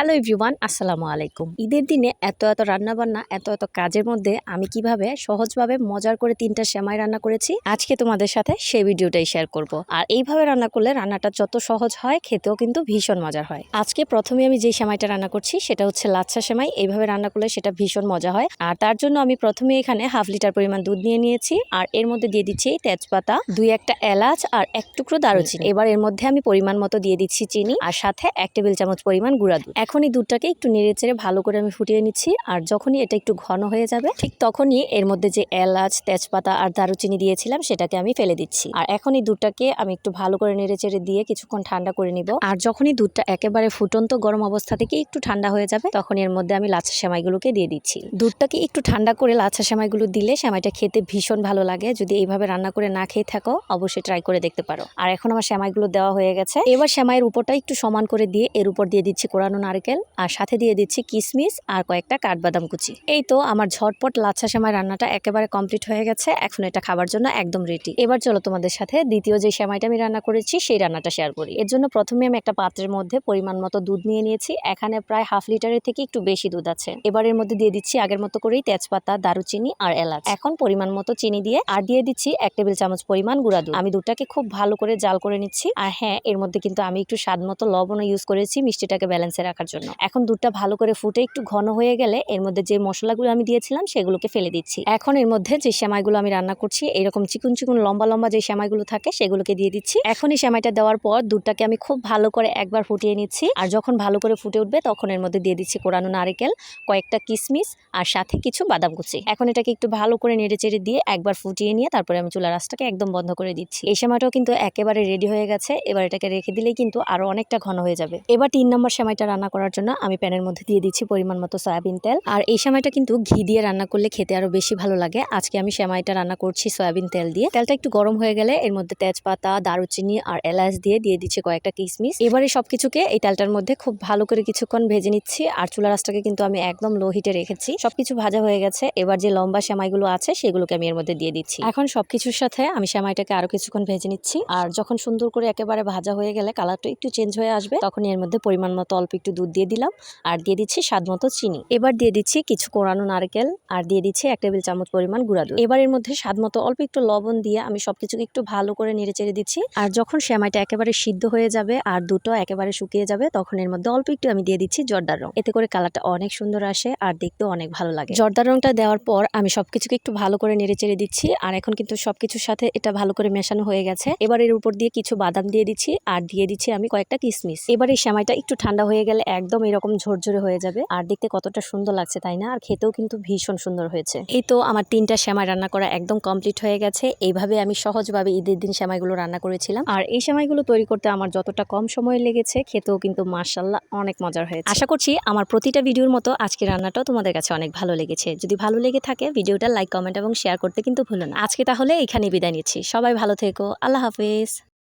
Hello everyone আসসালামু আলাইকুম। ঈদের দিনে এত এত রান্না বান্না এত এত কাজের মধ্যে আমি কীভাবে সহজভাবে মজার করে তিনটা সেমাই রান্না করেছি আজকে তোমাদের সাথে সেই ভিডিওটাই শেয়ার করব। আর এইভাবে রান্না করলে রান্নাটা যত সহজ হয় খেতেও কিন্তু ভীষণ মজার হয়। আজকে প্রথমে আমি যে সেমাইটা রান্না করছি সেটা হচ্ছে লাচ্ছা সেমাই। এইভাবে রান্না করলে সেটা ভীষণ মজা হয়। আর তার জন্য আমি প্রথমে এখানে হাফ লিটার পরিমাণ দুধ নিয়ে নিয়েছি। আর এর মধ্যে দিয়ে দিচ্ছি তেজপাতা দুই একটা এলাচ আর এক টুকরো দারুচিনি। এবার এর মধ্যে আমি পরিমাণ মতো দিয়ে দিচ্ছি চিনি আর সাথে এক টেবিল চামচ পরিমাণ গুঁড়া দুধ। এখন এই দুধটাকে একটু নেড়ে চেড়ে ভালো করে আমি ফুটিয়ে নিচ্ছি। আর যখনই এটা একটু ঘন হয়ে যাবে, ঠিক তখনই এর মধ্যে যে এলাচ, তেজপাতা আর দারুচিনি দিয়েছিলাম, সেটাকে আমি ফেলে দিচ্ছি। আর এখন এই দুধটাকে আমি একটু ভালো করে নেড়ে চেড়ে দিয়ে কিছুক্ষণ ঠান্ডা করে নিব। আর যখনই দুধটা একেবারে ফুটন্ত গরম অবস্থা থেকে একটু ঠান্ডা হয়ে যাবে, তখন এর মধ্যে আমি লাচ্ছা সেমাইগুলোকে দিয়ে দিচ্ছি। দুধটাকে একটু ঠান্ডা করে লাচ্ছা সেমাইগুলো দিলে সেমাইটা খেতে ভীষণ ভালো লাগে। যদি এইভাবে রান্না করে না খেয়ে থাকো, অবশ্যই ট্রাই করে দেখতে পারো। আর এখন আমার সেমাইগুলো দেওয়া হয়ে গেছে। এবার সেমাইয়ের উপরটা একটু সমান করে দিয়ে এর উপর দিয়ে দিচ্ছি কোরানো নারকেল। আর সাথে দিয়ে দিচ্ছি কিশমিশ আর কয়েকটা কাঠবাদাম কুচি। এই তো আমার ঝটপট লাচ্ছা সেমাই রান্নাটা একেবারে কমপ্লিট হয়ে গেছে, এখন এটা খাবার জন্য একদম রেডি এবার চলো তোমাদের সাথে দ্বিতীয় যে সেমাইটা আমি রান্না করেছি, সেই রান্নাটা শেয়ার করি। এর জন্য প্রথমে আমি একটা পাত্রের মধ্যে পরিমাণ মতো দুধ নিয়ে নিয়েছি, এখানে প্রায় হাফ লিটারের থেকে একটু বেশি দুধ আছে। এবার এর মধ্যে দিয়ে দিচ্ছি আগের মতো করেই তেজপাতা, দারুচিনি আর এলাচ। এখন পরিমাণ মতো চিনি দিয়ে, আর দিয়ে দিচ্ছি এক টেবিল চামচ পরিমাণ গুঁড়া দুধ। আমি দুধটাকে খুব ভালো করে জাল করে নিচ্ছি, আর হ্যাঁ এর মধ্যে কিন্তু আমি একটু স্বাদ মতো লবণও ইউজ করেছি, মিষ্টিটাকে ব্যালেন্সে রাখার জন্য। এখন দুধটা ভালো করে ফুটে একটু ঘন হয়ে গেলে এর মধ্যে যে মশলাগুলো আমি দিয়েছিলাম সেগুলোকে ফেলে দিচ্ছি। এখন এর মধ্যে যে সেমাইগুলো আমি রান্না করছি, এরকম চিকুন চিকুন লম্বা লম্বা যে সেমাইগুলো থাকে সেগুলোকে দিয়ে দিচ্ছি। এখন এই সেমাইটা দেওয়ার পর দুধটাকে আমি খুব ভালো করে একবার ফুটিয়ে নিচ্ছি। আর যখন ভালো করে ফুটে উঠবে তখন এর মধ্যে দিয়ে দিচ্ছি কোরানো নারকেল, কয়েকটা কিশমিশ আর সাথে কিছু বাদাম কুচি। এখন এটাকে একটু ভালো করে নেড়ে চেড়ে দিয়ে একবার ফুটিয়ে নিয়ে তারপরে আমি চুলা রাসটাকে একদম বন্ধ করে দিচ্ছি। এই সেমাইটাও কিন্তু একেবারে রেডি হয়ে গেছে। এবার এটাকে রেখে দিলেই কিন্তু আরও অনেকটা ঘন হয়ে যাবে। এবার তিন নম্বর সেমাইটা রান্না করার জন্য আমি প্যানের মধ্যে দিয়ে দিচ্ছি পরিমাণ মতো সয়াবিন তেল। আর এই সেমাইটা কিন্তু ঘি দিয়ে রান্না করলে খেতে আরও বেশি ভালো লাগে। আজকে আমি সেমাইটা রান্না করছি সয়াবিন তেল দিয়ে। তেলটা একটু গরম হয়ে গেলে এর মধ্যে তেজপাতা, দারুচিনি আর এলাচ দিয়ে দিয়ে দিচ্ছি কয়েকটা কিশমিশ এবারে সবকিছুকে এই তেলটার মধ্যে খুব ভালো করে কিছুক্ষণ ভেজে নিচ্ছি আর চুলা রাসটাকে কিন্তু আমি একদম লো হিটে রেখেছি। সবকিছু ভাজা হয়ে গেছে। এবার যে লম্বা সেমাইগুলো আছে সেগুলোকে আমি এর মধ্যে দিয়ে দিচ্ছি। এখন সবকিছুর সাথে আমি সেমাইটাকে আরও কিছুক্ষণ ভেজে নিচ্ছি। আর যখন সুন্দর করে একেবারে ভাজা হয়ে গেলে কালারটা একটু চেঞ্জ হয়ে আসবে তখন এর মধ্যে পরিমাণ মতো অল্প একটু দুধ দিয়ে দিলাম আর দিয়ে দিচ্ছি স্বাদ মতো চিনি। এবার দিয়ে দিচ্ছি কিছু কোরানো নারকেল আর দিয়ে দিচ্ছি এক টেবিল চামচ পরিমাণ গুঁড়া দুধ। এবার এর মধ্যে স্বাদ মতো অল্প একটু লবণ দিয়ে আমি সবকিছুকে একটু ভালো করে নেড়ে চেড়ে দিচ্ছি। আর যখন সেমাইটা একেবারে সিদ্ধ হয়ে যাবে আর দুটো একেবারে শুকিয়ে যাবে, তখন এর মধ্যে অল্প একটু আমি দিয়ে দিচ্ছি জর্দার রং। এতে করে কালারটা অনেক সুন্দর আসে আর দেখতেও অনেক ভালো লাগে। জর্দার রংটা দেওয়ার পর আমি সবকিছুকে একটু ভালো করে নেড়ে চেড়ে দিচ্ছি আর এখন কিন্তু সবকিছুর সাথে এটা ভালো করে মেশানো হয়ে গেছে। এবার এর উপর দিয়ে কিছু বাদাম দিয়ে দিচ্ছি আর দিয়ে দিচ্ছি আমি কয়েকটা কিশমিশ এবার এই সেমাইটা একটু ঠান্ডা হয়ে গেলে একদম এরকম ঝরঝরে হয়ে যাবে। আর দেখতে কতটা সুন্দর লাগছে, তাই না? আর খেতেও কিন্তু ভীষণ সুন্দর হয়েছে। এই তো আমার তিনটা সেমাই রান্না করা একদম কমপ্লিট হয়ে গেছে। এইভাবে আমি সহজভাবে ঈদের দিন সেমাইগুলো রান্না করেছিলাম। আর এই সেমাইগুলো তৈরি করতে আমার যতটা কম সময় লেগেছে, খেতেও কিন্তু মার্শাল্লাহ অনেক মজার হয়েছে। আশা করছি আমার প্রতিটা ভিডিওর মতো আজকে রান্নাটাও তোমাদের কাছে অনেক ভালো লেগেছে। যদি ভালো লেগে থাকে, ভিডিওটা লাইক কমেন্ট এবং শেয়ার করতে কিন্তু ভুলো না। আজকে তাহলে এখানে বিদায় নিচ্ছি। সবাই ভালো থেকো। আল্লাহ হাফেজ।